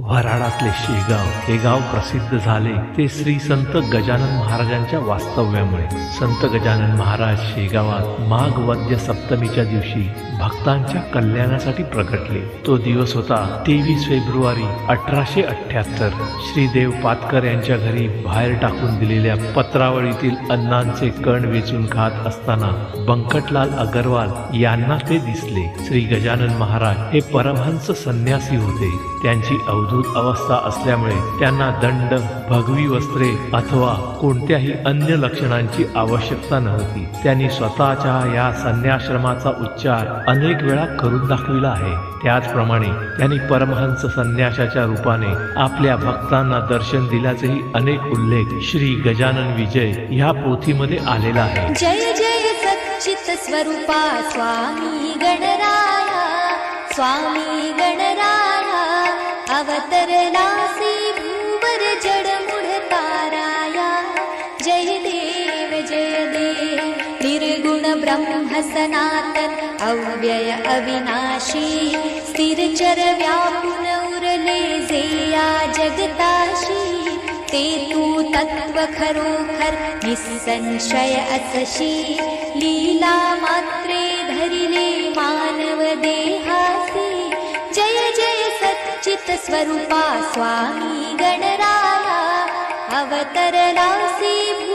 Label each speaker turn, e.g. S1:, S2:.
S1: वराडातले शेगाव हे गाव प्रसिद्ध झाले. ते श्री संत गजानन महाराजांच्या वास्तव्यामुळे. संत गजानन महाराज शेगावात माघ वद्य सप्तमीच्या दिवशी भक्तांच्या कल्याणासाठी प्रकटले. तो दिवस होता तेवीस फेब्रुवारी अठराशे अठ्याहत्तर श्रीदेव पातकर यांच्या घरी बाहेर टाकून दिलेल्या पत्रावळीतील अन्नांचे कण वेचून खात असताना बंकटलाल अगरवाल यांना ते दिसले. श्री गजानन महाराज हे परमहंस संन्यासी होते. त्यांची अवधूत अवस्था असल्यामुळे त्यांना दंड भगवी वस्त्रे अथवा कोणत्याही अन्य लक्षणांची आवश्यकता नव्हती. त्यांनी स्वतःच्या या संन्याश्रमाचा उच्चार अनेक वेळा करून दाखविला आहे. त्याचप्रमाणे त्यांनी परमहंस संन्यासाच्या रूपाने आपल्या भक्तांना दर्शन दिल्याचेही अनेक उल्लेख श्री गजानन विजय ह्या पोथीमध्ये आलेला आहे.
S2: जय जय सच्चित स्वरूपा स्वामी गणराया स्वामी गण ब्रह्म सनातन अव्यय अविनाशी स्थिरचर व्यापुन उरले जे या जगताशी। ते तू तत्व खरोखर निसंशय असशी लीला मात्रे धरिले मानव देहासी जय जय सच्चित स्वरूपा स्वामी गणराया अवतरलासी भू